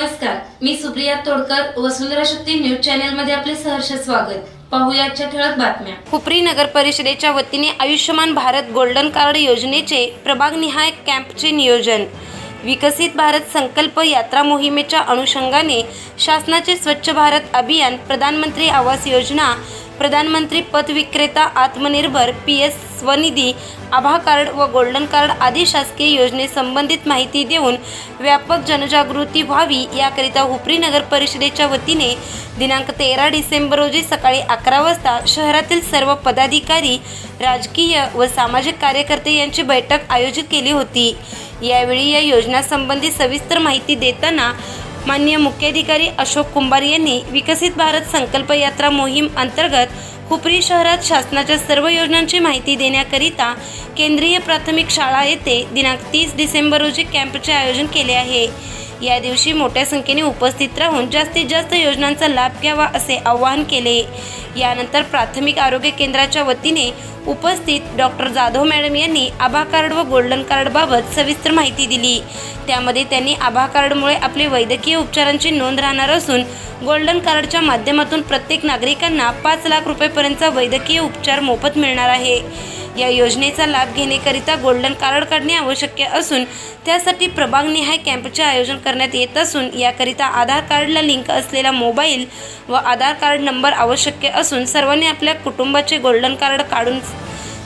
नमस्कार मी सुप्रिया तोडकर वसुंधरा शक्ती न्यूज चॅनलमध्ये आपले सहर्ष स्वागत. पाहुयाच्या ठळक बातम्या. हुपरी नगर परिषदेच्या वतीने आयुष्यमान भारत गोल्डन कार्ड योजनेचे प्रभागनिहाय कॅम्पचे नियोजन. विकसित भारत संकल्प यात्रा मोहिमेच्या अनुषंगाने शासनाचे स्वच्छ भारत अभियान प्रधानमंत्री आवास योजना प्रधानमंत्री पथ विक्रेता आत्मनिर्भर P S Svanidhi Abha card व गोल्डन कार्ड आदी शासकीय योजनेसंबंधित माहिती देऊन व्यापक जनजागृती व्हावी याकरिता हुपरी नगर परिषदेच्या वतीने दिनांक तेरा डिसेंबर रोजी सकाळी अकरा वाजता शहरातील सर्व पदाधिकारी राजकीय व सामाजिक कार्यकर्ते यांची बैठक आयोजित केली होती. यावेळी या योजनासंबंधी सविस्तर माहिती देताना माननीय मुख्याधिकारी अशोक कुंभार यांनी विकसित भारत संकल्प यात्रा मोहीम अंतर्गत हुपरी शहरात शासनाच्या सर्व योजनांची माहिती देण्याकरिता केंद्रीय प्राथमिक शाळा येथे दिनांक तीस डिसेंबर रोजी कॅम्पचे आयोजन केले आहे. या दिवशी मोठ्या संख्येने उपस्थित राहून जास्तीत जास्त योजनांचा लाभ घ्यावा असे आवाहन केले. यानंतर प्राथमिक आरोग्य केंद्राच्या वतीने उपस्थित डॉक्टर जाधव मॅडम यांनी आभा कार्ड व गोल्डन कार्डबाबत सविस्तर माहिती दिली. त्यामध्ये त्यांनी आभा कार्डमुळे आपले वैद्यकीय उपचारांची नोंद राहणार असून गोल्डन कार्डच्या माध्यमातून प्रत्येक नागरिकांना पाच लाख रुपयेपर्यंतचा वैद्यकीय उपचार मोफत मिळणार आहे. या योजनेचा लाभ घेण्याकरिता गोल्डन कार्ड काढणे आवश्यक असून त्यासाठी प्रभागनिहाय कॅम्पचे आयोजन करण्यात येत असून याकरिता आधार कार्डला लिंक असलेला मोबाईल व आधार कार्ड नंबर आवश्यक असून सर्वांनी आपल्या कुटुंबाचे गोल्डन कार्ड काढून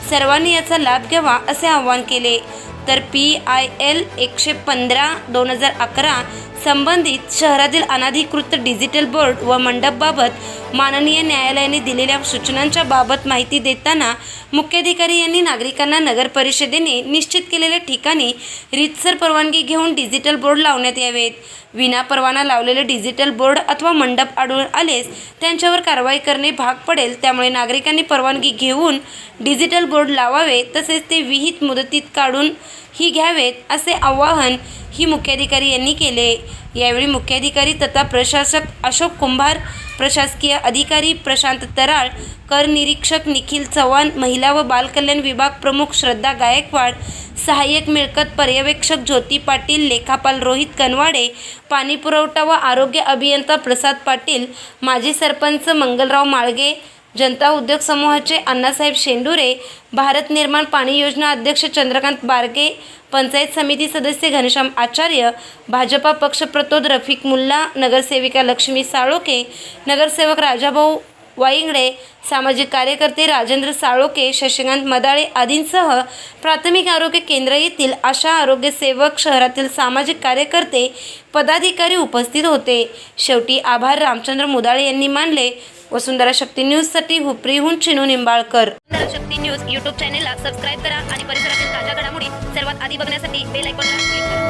सर्वांनी याचा लाभ घ्यावा असे आवाहन केले. तर पी आय एल एकशे पंधरा दोन हजार अकरा संबंधित शहरातील अनाधिकृत डिजिटल बोर्ड व मंडपबाबत माननीय न्यायालयाने दिलेल्या सूचनांच्या बाबत माहिती देताना मुख्याधिकारी यांनी नागरिकांना नगर परिषदेने निश्चित केलेल्या ठिकाणी रीतसर परवानगी घेऊन डिजिटल बोर्ड लावण्यात यावेत. विना परवाना लावलेले डिजिटल बोर्ड अथवा मंडप आढळून आलेच त्यांच्यावर कारवाई करणे भाग पडेल त्यामुळे नागरिकांनी परवानगी घेऊन डिजिटल बोर्ड लावावे तसेच ते विहित मुदतीत काढून ही घ्यावेत असे आवाहन ही मुख्याधिकारी यांनी केले. यावेळी मुख्याधिकारी तथा प्रशासक अशोक कुंभार प्रशासकीय अधिकारी प्रशांत तराळ कर निरीक्षक निखिल चव्हाण महिला व बालकल्याण विभाग प्रमुख श्रद्धा गायकवाड सहाय्यक मिळकत पर्यवेक्षक ज्योती पाटील लेखापाल रोहित कनवाडे पाणी पुरवठा व आरोग्य अभियंता प्रसाद पाटील माजी सरपंच मंगलराव माळगे जनता उद्योग समूहाचे अण्णासाहेब शेंडुरे भारत निर्माण पाणी योजना अध्यक्ष चंद्रकांत बारगे पंचायत समिती सदस्य घनश्याम आचार्य भाजपा पक्षप्रतोद रफिक मुल्ला नगरसेविका लक्ष्मी साळोके नगरसेवक राजाभाऊ वाईंगडे सामाजिक कार्यकर्ते राजेंद्र साळोके शशिकांत मदाळे आदींसह प्राथमिक आरोग्य केंद्र येथील आशा आरोग्य सेवक शहरातील सामाजिक कार्यकर्ते पदाधिकारी उपस्थित होते. शेवटी आभार रामचंद्र मुदाळे यांनी मानले. वसुंधरा शक्ती न्यूजसाठी हुपरीहून चिनू निंबाळकर. वसुंधरा शक्ती न्यूज यूट्यूब चॅनेलला सबस्क्राईब करा आणि परिसरातील ताज्या घडामोडी सर्वात आधी बघण्यासाठी बेल आयकॉनला क्लिक करा.